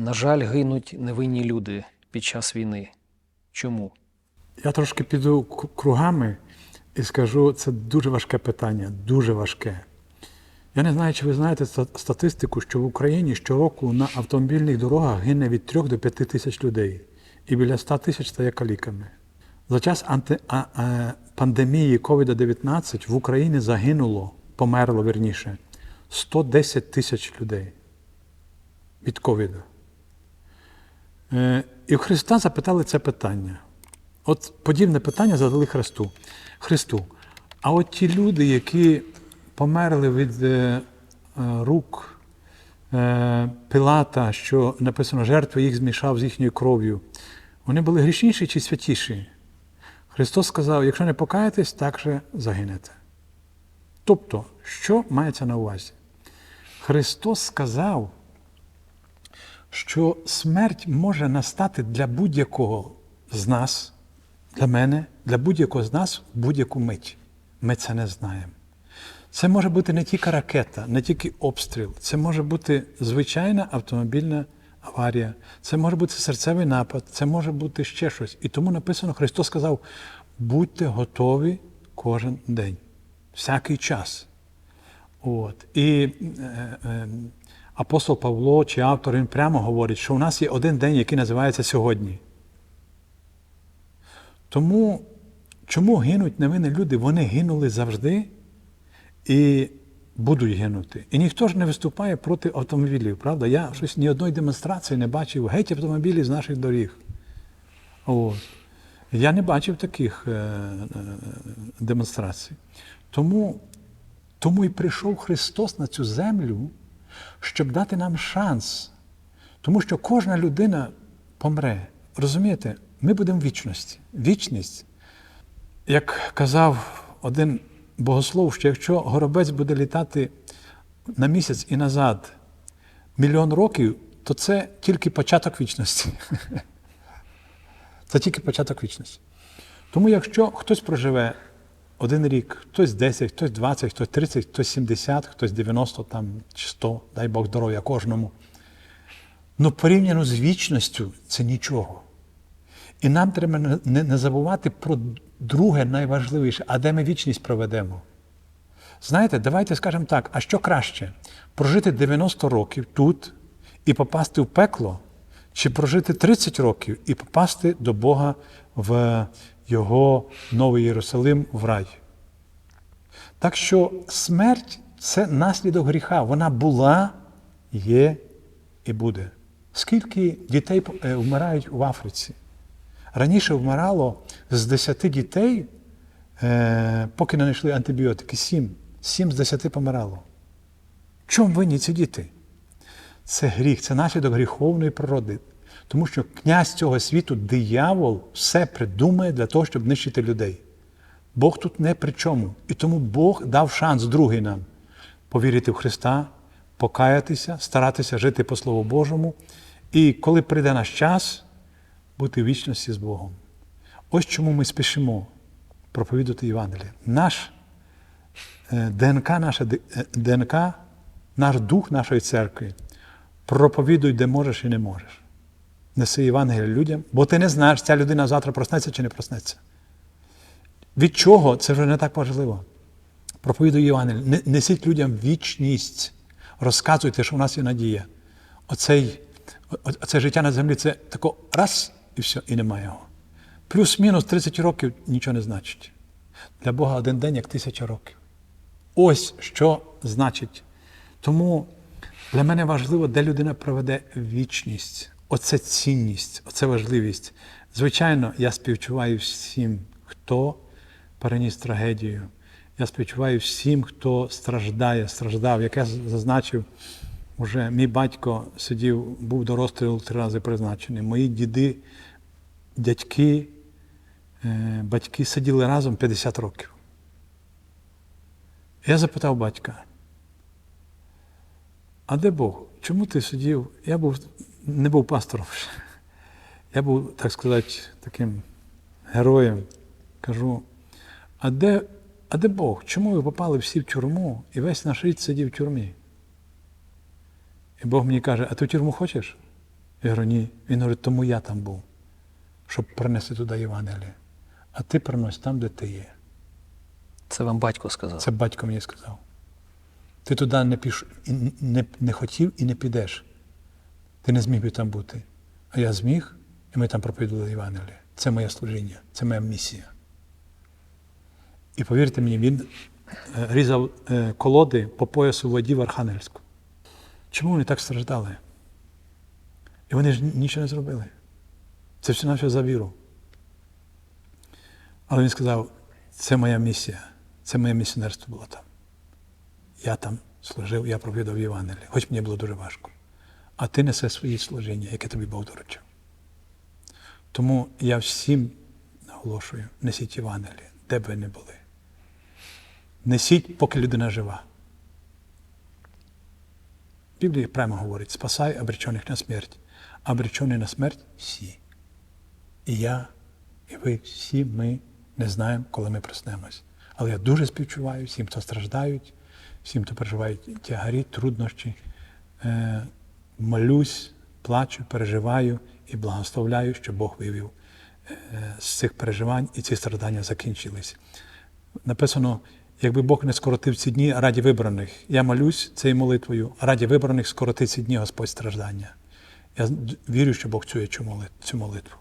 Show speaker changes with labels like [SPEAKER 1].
[SPEAKER 1] На жаль, гинуть невинні люди під час війни. Чому?
[SPEAKER 2] Я трошки піду кругами і скажу, це дуже важке питання, дуже важке. Я не знаю, чи ви знаєте статистику, що в Україні щороку на автомобільних дорогах гине від 3 до 5 тисяч людей, і біля 100 тисяч стає каліками. За час анти, а, а, пандемії COVID-19 в Україні загинуло, померло верніше, 110 тисяч людей від ковіду. Е, І в Христа запитали це питання. От подібне питання задали Христу. Христу. А от ті люди, які померли від е, е, рук Пилата, що написано, жертви їх змішав з їхньою кров'ю, вони були грішніші чи святіші? Христос сказав: якщо не покаєтесь, так же загинете. Тобто, що мається на увазі? Христос сказав, що смерть може настати для будь-якого з нас, для мене, для будь-якого з нас в будь-яку мить. Ми це не знаємо. Це може бути не тільки ракета, не тільки обстріл, це може бути звичайна автомобільна аварія, це може бути серцевий напад, це може бути ще щось. І тому написано, Христос сказав: будьте готові кожен день, всякий час. От. І е, е, апостол Павло чи автор він прямо говорить, що у нас є один день, який називається сьогодні. Тому чому гинуть невинні люди? Вони гинули завжди і будуть гинути. І ніхто ж не виступає проти автомобілів, правда? Я щось ні одної демонстрації не бачив геть автомобілі з наших доріг. От. Я не бачив таких е, е, демонстрацій. Тому тому і прийшов Христос на цю землю, щоб дати нам шанс. Тому що кожна людина помре. Розумієте, ми будемо в вічності. Вічність, як казав один богослов, що якщо горобець буде літати на місяць і назад мільйон років, то це тільки початок вічності. Це тільки початок вічності. Тому якщо хтось проживе один рік, хтось 10, хтось 20, хтось 30, хтось 70, хтось 90 там, чи 100, дай Бог здоров'я кожному. Ну, порівняно з вічністю це нічого. І нам треба не, не, забувати про друге найважливіше, а де ми вічність проведемо. Знаєте, давайте скажемо так: а що краще? Прожити 90 років тут і попасти в пекло, чи прожити 30 років і попасти до Бога в Його Новий Єрусалим в рай. Так що смерть це наслідок гріха. Вона була, є і буде. Скільки дітей е, вмирають в Африці? Раніше вмирало з 10 дітей, е, поки не знайшли антибіотики, 7. 7 з 10 помирало. Чому винні ці діти? Це гріх, це наслідок гріховної природи. Тому що князь цього світу, диявол, все придумає для того, щоб нищити людей. Бог тут не при чому. І тому Бог дав шанс другий нам повірити в Христа, покаятися, старатися жити по Слову Божому. І коли прийде наш час, бути в вічності з Богом. Ось чому ми спішимо проповідати Євангеліє. Наш е, ДНК, наша е, ДНК, наш дух нашої церкви. Проповідуй, де можеш і не можеш. Неси Євангеліє людям, бо ти не знаєш, ця людина завтра проснеться чи не проснеться. Від чого це вже не так важливо. Проповідуй Євангеліє. Несіть людям вічність. Розказуйте, що в нас є надія. Оцей, оце життя на землі це тако раз і все, і немає його. Плюс-мінус 30 років нічого не значить. Для Бога один день як тисяча років. Ось що значить. Тому для мене важливо, де людина проведе вічність. Оце цінність, оце важливість. Звичайно, я співчуваю всім, хто переніс трагедію. Я співчуваю всім, хто страждає, страждав. Як я зазначив, уже мій батько сидів, був до розстрілу три рази призначений. Мої діди, дядьки, е, батьки сиділи разом 50 років. Я запитав батька, а де Бог? Чому ти сидів? Я був, не був пастором. Я був, так сказати, таким героєм. Кажу, а де, а де Бог? Чому ви попали всі в тюрму і весь наш рід сидів в тюрмі? І Бог мені каже, а ти тюрму хочеш? Я говорю, ні. Він говорить, тому я там був, щоб принести туди Євангеліє. А ти принось там, де ти є.
[SPEAKER 1] Це вам батько сказав.
[SPEAKER 2] Це батько мені сказав. Ти туди не, піш... не, не хотів і не підеш. Ти не зміг би там бути. А я зміг, і ми там проповідували Євангеліє. Це моє служіння, це моя місія. І повірте мені, він е, різав е, колоди по поясу в воді в Архангельську. Чому вони так страждали? І вони ж нічого не зробили. Це все на за віру. Але він сказав: це моя місія, це моє місіонерство було там. Я там служив, я проповідав Євангеліє, хоч мені було дуже важко. А ти несе свої служіння, яке тобі Бог доручив. Тому я всім наголошую, несіть Євангеліє, де б ви не були. Несіть, поки людина жива. Біблія прямо говорить: спасай обречених на смерть, обречені на смерть всі. І я, і ви всі ми не знаємо, коли ми проснемось. Але я дуже співчуваю всім, хто страждають, всім, хто переживають тягарі, труднощі. Молюсь, плачу, переживаю і благословляю, що Бог вивів е, з цих переживань і ці страдання закінчились. Написано, якби Бог не скоротив ці дні раді вибраних. Я молюсь цією молитвою, раді вибраних скоротить ці дні Господь страждання. Я вірю, що Бог чує цю молитву.